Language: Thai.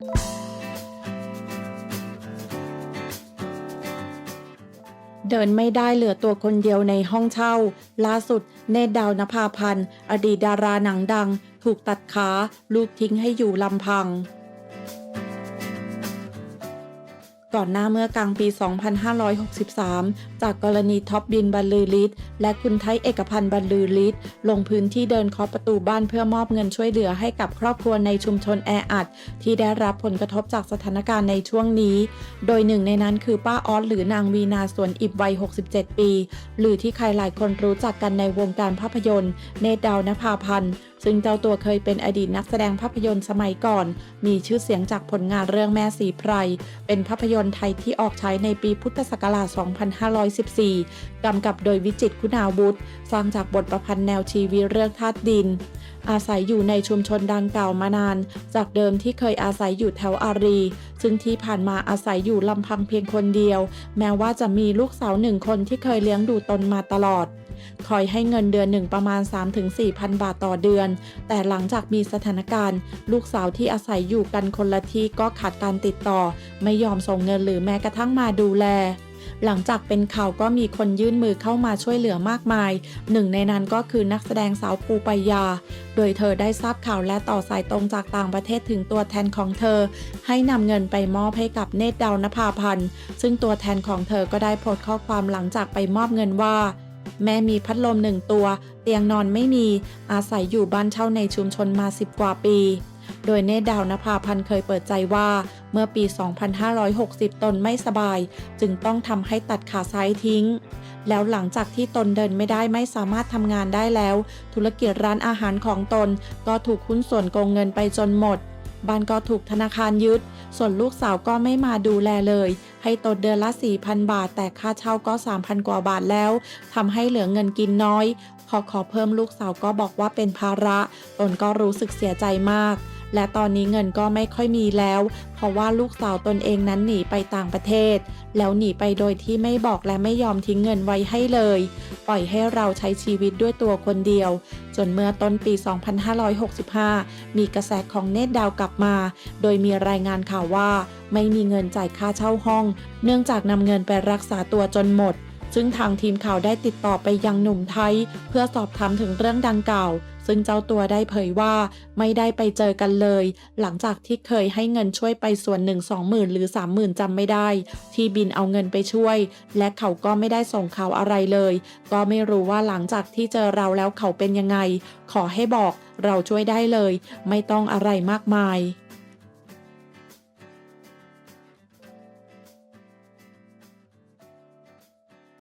เดินไม่ได้เหลือตัวคนเดียวในห้องเช่า ล่าสุด เนตรดาวนภาพันธ์ อดีตดาราหนังดัง ถูกตัดขาลูกทิ้งให้อยู่ลำพัง ก่อนหน้าเมื่อกลางปี 2563 จากกรณีท็อปบินบรรลือฤทธิ์และคุณไทยเอกพันธ์บรรลือฤทธิ์ลงพื้นที่เดินเคาะประตูบ้านเพื่อมอบเงินช่วยเหลือให้กับครอบครัวในชุมชนแออัด ที่ได้รับผลกระทบจากสถานการณ์ในช่วงนี้ โดยหนึ่งในนั้นคือป้าออสหรือนางวีนาสวนอิบวัย 67 ปี หรือที่ใครหลายคนรู้จักกันในวงการภาพยนตร์ เนตรดาวนภาพันธ์ ซึ่งเจ้าตัวเคยเป็นอดีตนักแสดงภาพยนตร์สมัยก่อน มีชื่อเสียงจากผลงานเรื่องแม่สีไพร เป็นภาพยนตร์ไทยที่ออกฉายในปีพุทธศักราช 2514 กำกับโดยวิจิตคุณาวุฒิสร้างจากบทประพันธ์แนวชีวิตเรื่องธาตุดิน อาศัยอยู่ในชุมชนดังกล่าวมานาน จากเดิมที่เคยอาศัยอยู่แถวอารี ซึ่งที่ผ่านมาอาศัยอยู่ลำพังเพียงคนเดียว แม้ว่าจะมีลูกสาวหนึ่งคนที่เคยเลี้ยงดูตนมาตลอด คอยให้เงินเดือนหนึ่งประมาณ 3-4พันบาทต่อเดือน แต่หลังจากมีสถานการณ์ ลูกสาวที่อาศัยอยู่กันคนละที่ก็ขาดการติดต่อ ไม่ยอมส่งเงินหรือแม้กระทั่งมาดูแลหลังจากเป็นข่าวก็มีคนยื่นมือเข้ามาช่วยเหลือมากมาย หนึ่งในนั้นก็คือนักแสดงสาวปูปายา โดยเธอได้ทราบข่าวและต่อสายตรงจากต่างประเทศถึงตัวแทนของเธอ ให้นำเงินไปมอบให้กับเนตรดาวนภาพันธ์ ซึ่งตัวแทนของเธอก็ได้โพสต์ข้อความหลังจากไปมอบเงินว่า แม่มีพัดลมหนึ่งตัว เตียงนอนไม่มี อาศัยอยู่บ้านเช่าในชุมชนมา 10 กว่าปี โดยเนตดาวนภาพันธ์เคยเปิดใจว่า เมื่อปี 2560 ตนไม่สบาย จึงต้องทำให้ตัดขาซ้ายทิ้ง แล้วหลังจากที่ตนเดินไม่ได้ไม่สามารถทำงานได้แล้ว ธุรกิจร้านอาหารของตนก็ถูกหุ้นส่วนโกงเงินไปจนหมด บ้านก็ถูกธนาคารยึด ส่วนลูกสาวก็ไม่มาดูแลเลย ให้ตนเดือนละ 4,000 บาท แต่ค่าเช่าก็ 3,000 กว่าบาทแล้วทำให้เหลือเงินกินน้อย พอขอเพิ่มลูกสาวก็บอกว่าเป็นภาระ ตนก็รู้สึกเสียใจมาก และตอนนี้เงินก็ไม่ค่อยมีแล้ว เพราะว่าลูกสาวตนเองนั้นหนีไปต่างประเทศ แล้วหนีไปโดยที่ไม่บอกและไม่ยอมทิ้งเงินไว้ให้เลย ปล่อยให้เราใช้ชีวิตด้วยตัวคนเดียว จนเมื่อต้นปี 2565 มีกระแสของเนตดาวกลับมา โดยมีรายงานข่าวว่า ไม่มีเงินจ่ายค่าเช่าห้อง เนื่องจากนำเงินไปรักษาตัวจนหมด ซึ่งทางทีมข่าวได้ติดต่อไปยังหนุ่มไทย เพื่อสอบถามถึงเรื่องดังกล่าว ซึ่งเจ้าตัวได้เผยว่าไม่ได้ไปเจอกันเลย หลังจากที่เคยให้เงินช่วยไปส่วนหนึ่งสองหมื่นหรือสามหมื่นจำไม่ได้ ที่บินเอาเงินไปช่วย และเขาก็ไม่ได้ส่งข่าวอะไรเลย ก็ไม่รู้ว่าหลังจากที่เจอเราแล้วเขาเป็นยังไง ขอให้บอกเราช่วยได้เลย ไม่ต้องอะไรมากมาย